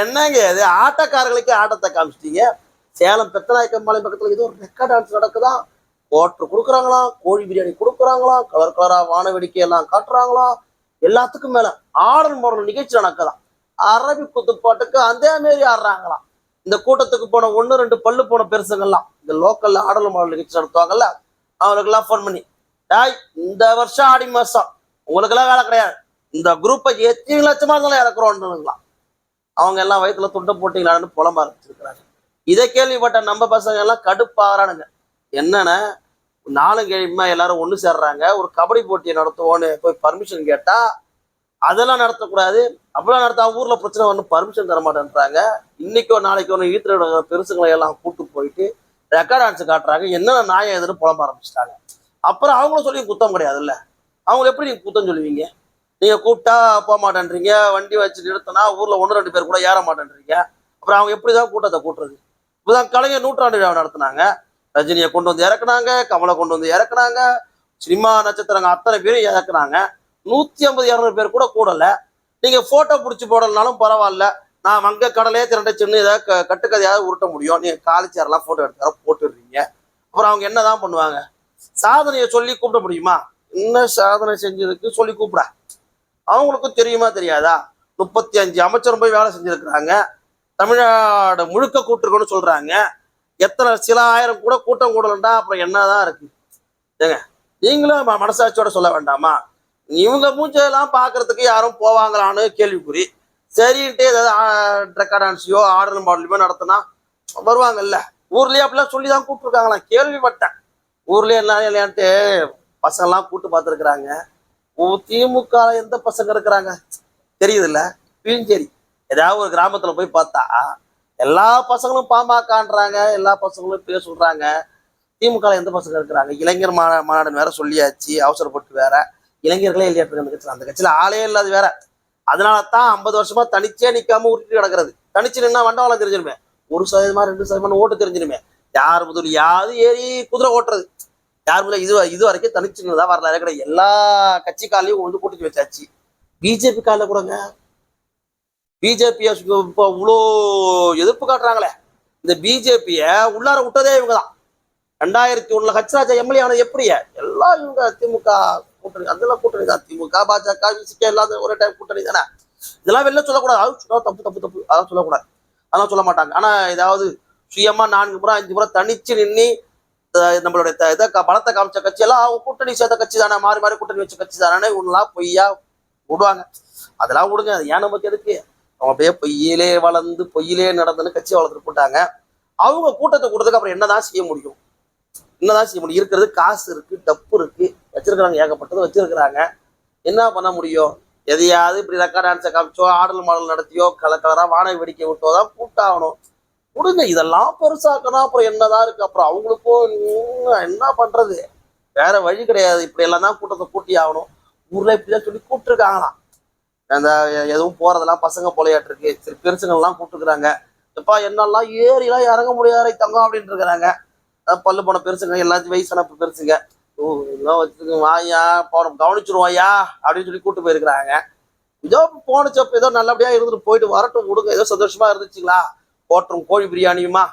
என்னங்க அது ஆட்டக்காரர்களுக்கே ஆட்டத்தை காமிச்சிட்டீங்க. சேலம் பெத்தநாயக்கம்பாளையம் பக்கத்துல ஏதோ ஒரு ரெக்கார்ட் டான்ஸ் நடக்குதா? கோட்டர் கொடுக்குறாங்களாம் கோழி பிரியாணி கொடுக்குறாங்களாம் கலர் கலரா வான வேடிக்கை எல்லாம் காட்டுறாங்களாம் எல்லாத்துக்கும் மேல ஆடல் மாடல் நிகழ்ச்சி நடக்குதாம் அரபி குத்துப்பாட்டுக்கு அதே மாரி ஆடுறாங்களாம். இந்த கூட்டத்துக்கு போன ஒன்று ரெண்டு பல்லு போன பெருசுங்கள்லாம். இந்த லோக்கல்ல ஆடல் மாடல் நிகழ்ச்சி நடத்துவாங்கல்ல அவங்களுக்கெல்லாம் ஃபோன் பண்ணி டாய் இந்த வருஷம் ஆடி மாசம். உங்களுக்கெல்லாம் வேலை கிடையாது. இந்த குரூப்பை எத்தனை லட்சமா இருந்தாலும் இறக்குறோம்னுங்களாம் அவங்க எல்லாம் வயிற்றுல துண்டை போட்டீங்களான்னு புலம்ப ஆரம்பிச்சிருக்கிறாங்க. இதை கேள்விப்பட்ட நம்ம பசங்க எல்லாம் கடுப்பாகிறானுங்க. என்னன்னா நாளும் கேள்விமா எல்லாரும் ஒன்று சேர்றாங்க ஒரு கபடி போட்டியை நடத்துவோன்னு போய் பர்மிஷன் கேட்டா அதெல்லாம் நடத்தக்கூடாது. அப்படிலாம் நடத்தா ஊர்ல பிரச்சனை ஒன்றும் பர்மிஷன் தர மாட்டேன்றாங்க. இன்னைக்கோ நாளைக்கோ ஈத்திர பெருசுங்களை எல்லாம் கூப்பிட்டு போயிட்டு ரெக்கார்ட் டான்ஸ் காட்டுறாங்க. என்னென்ன நியாயம் எதுன்னு புலம்ப ஆரம்பிச்சிட்டாங்க. அப்புறம் அவங்களும் சொல்லி குத்தம் கிடையாதுல்ல. அவங்க எப்படி நீங்கள் குத்தம் சொல்லுவீங்க? நீங்கள் கூப்பிட்டா போக மாட்டேன்றீங்க வண்டி வச்சு நிறுத்தினா ஊரில் ஒன்று ரெண்டு பேர் கூட ஏற மாட்டேன்றீங்க. அப்புறம் அவங்க எப்படிதான் கூட்டத்தை கூட்டுறது? இப்போதான் கலைஞர் நூற்றாண்டு விழா நடத்துனாங்க. ரஜினியை கொண்டு வந்து இறக்குனாங்க கமலை கொண்டு வந்து இறக்குனாங்க சினிமா நட்சத்திரங்க அத்தனை பேரும் இறக்குனாங்க. நூற்றி ஐம்பது இரநூறு பேர் கூட கூடலை. நீங்கள் ஃபோட்டோ பிடிச்சி போடலனாலும் பரவாயில்ல. நான் வங்க கடலே திரண்ட சின்ன ஏதாவது க- கட்டுக்கதையாவது உருட்ட முடியும். நீங்கள் காலிச்சேரெல்லாம் ஃபோட்டோ எடுத்து போட்டுடுறீங்க. அப்புறம் அவங்க என்ன தான் பண்ணுவாங்க? சாதனையை சொல்லி கூப்பிட முடியுமா? என்ன சாதனை செஞ்சதுக்கு சொல்லி கூப்பிட. அவங்களுக்கும் தெரியுமா தெரியாதா? முப்பத்தி அஞ்சு அமைச்சரும் போய் வேலை செஞ்சுருக்குறாங்க. தமிழ்நாடு முழுக்க கூட்டிருக்கோன்னு சொல்கிறாங்க எத்தனை சில ஆயிரம் கூட கூட்டம் கூடலண்டா அப்புறம் என்னதான் இருக்கு? ஏங்க நீங்களும் மனசாட்சியோட சொல்ல வேண்டாமா? இவங்க மூஞ்செல்லாம் பார்க்கறதுக்கு யாரும் போவாங்களான்னு கேள்விக்குறி. சரின்ட்டு ஏதாவது ரெக்கார்ட் டான்ஸையோ ஆர்டர் மாடலையோ நடத்தினா வருவாங்கல்ல. ஊர்லயே அப்படிலாம் சொல்லி தான் கூப்பிட்டுருக்காங்களாம். கேள்விப்பட்டேன். ஊர்லயே என்ன இல்லையான்ட்டு பசங்கெல்லாம் கூப்பிட்டு பார்த்துருக்குறாங்க. திமுக எந்த பசங்க இருக்கிறாங்க? தெரியுதுல்ல? இப்பயும் சரி ஏதாவது ஒரு கிராமத்துல போய் பார்த்தா எல்லா பசங்களும் பாமகன்றாங்க எல்லா பசங்களும் பேர் சொல்றாங்க. திமுக எந்த பசங்க இருக்கிறாங்க? இளைஞர் மாநா மாநாடுன்னு வேற சொல்லியாச்சு அவசரப்பட்டு வேற. இளைஞர்களே இல்லையாட்டு அந்த கட்சியில்? அந்த கட்சியில ஆளே இல்லாது வேற. அதனால தான் ஐம்பது வருஷமா தனிச்சே நிக்காம உருட்டி கிடக்கிறது. தனிச்சு நின்னா வண்டவாளம் தெரிஞ்சிருமே. ஒரு சதவீதமா ரெண்டு சதவீதமான ஓட்டு தெரிஞ்சிருமே. யார் முதல் யாது ஏறி குதிரை ஓட்டுறது? யாருமே இது இது வரைக்கும் தனிச்சு நின்றதா வரலாறு கிடையாது எல்லா கட்சி காலையும் வந்து கூட்டிட்டு வச்சாச்சு. பிஜேபி காலில் கூடங்க. பிஜேபியை இப்போ இவ்வளோ எதிர்ப்பு காட்டுறாங்களே. இந்த பிஜேபியை உள்ளார விட்டதே இவங்க தான் ரெண்டாயிரத்தி ஒண்ணுல ஹச்ராஜா எம்எல்ஏ ஆனது எப்படி எல்லாம் இவங்க திமுக கூட்டணி அதெல்லாம் கூட்டணி தான். திமுக பாஜக விசிக இல்லாத ஒரே டைம் கூட்டணி தானே. இதெல்லாம் வெளில சொல்லக்கூடாது. அது தப்பு தப்பு தப்பு. அதான் சொல்லக்கூடாது. அதெல்லாம் சொல்ல மாட்டாங்க. ஆனா ஏதாவது சுயமா நான்கு முறை அஞ்சு முறை தனிச்சு நின்று நம்மளுடைய இதை பணத்தை பலத்தை காமிச்ச கட்சி எல்லாம் அவங்க கூட்டணி சேர்த்த கட்சி தானே மாறி மாறி கூட்டணி வச்ச கட்சி தானே இவங்களாம் பொய்யா விடுவாங்க. அதெல்லாம் விடுங்க அது ஏன் நமக்கு எதுக்கு? அவங்க அப்படியே பொய்யிலே வளர்ந்து பொய்யிலே நடந்துன்னு கட்சி வளர்த்துட்டு போட்டாங்க. அவங்க கூட்டத்தை கூட்டத்துக்கு அப்புறம் என்னதான் செய்ய முடியும்? என்னதான் செய்ய முடியும்? இருக்கிறது காசு இருக்கு டப்பு இருக்கு வச்சிருக்கிறாங்க ஏகப்பட்டது வச்சிருக்கிறாங்க. என்ன பண்ண முடியும்? எதையாவது இப்படி ரெக்கார்ட் டான்ஸை காமிச்சோ ஆடல் மாடல் நடத்தியோ கலர் கலரா வானை வேடிக்கை விட்டோ தான் கூட்டாகணும். கொடுங்க இதெல்லாம் பெருசாக்கணும். அப்புறம் என்னதான் இருக்கு? அப்புறம் அவங்களுக்கும் இன்னும் என்ன பண்றது? வேற வழி கிடையாது. இப்படி எல்லாம் தான் கூட்டத்தை கூட்டி ஆகணும். ஊர்ல இப்படிதான் சொல்லி கூப்பிட்டுருக்காங்களாம். அந்த எதுவும் போறதெல்லாம் பசங்க போலையாட்டு இருக்கு. சரி பெருசுங்கள்லாம் கூப்பிட்டுருக்குறாங்க. எப்பா என்னெல்லாம் ஏறிலாம் இறங்க முடியாத தங்கம் அப்படின்னு இருக்கிறாங்க. பல்லு போன பெருசுங்க எல்லாத்தையும் வயசான பெருசுங்க. ஓ எல்லாம் வச்சுருங்க வாயா போன கவனிச்சிருவாயா? அப்படின்னு சொல்லி கூட்டு போயிருக்கிறாங்க. ஏதோ போனச்சப்ப ஏதோ நல்லபடியா இருந்துட்டு போயிட்டு வரட்டும் கொடுங்க. ஏதோ சந்தோஷமா இருந்துச்சுங்களா? போட்டும் கோழி பிரியாணியுமா?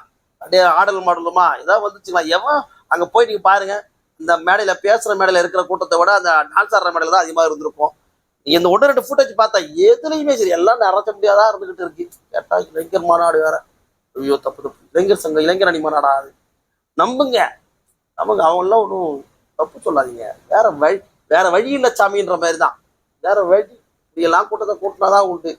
அப்படியே ஆடல் மாடலுமா? ஏதாவது வந்துச்சுங்களா? எவன் அங்கே போய் நீங்கள் பாருங்கள் இந்த மேடையில் பேசுகிற மேடையில் இருக்கிற கூட்டத்தை விட அந்த டான்ஸ் ஆடுற மேடையில் தான் அதிகமாக இருந்திருக்கும். இந்த ஒன்று ரெண்டு ஃபுட்டேஜ் பார்த்தா எதுலையுமே சரி எல்லாம் நிறைச்ச முடியாதா இருந்துகிட்டு இருக்கு. கேட்டா இளைஞர் மாநாடு வேற. ஐயோ தப்பு தப்பு. இளைஞர் சங்கம் இளைஞர் அணி மாநாடா அது? நம்புங்க. நமக்கு அவங்களாம் ஒன்றும் தப்பு சொல்லாதீங்க. வேற வழி வேற வழி இல்லை சாமின்ற மாதிரி தான். வேற வழி இப்படியெல்லாம் கூட்டத்தை கூட்டினாதான் உண்டு.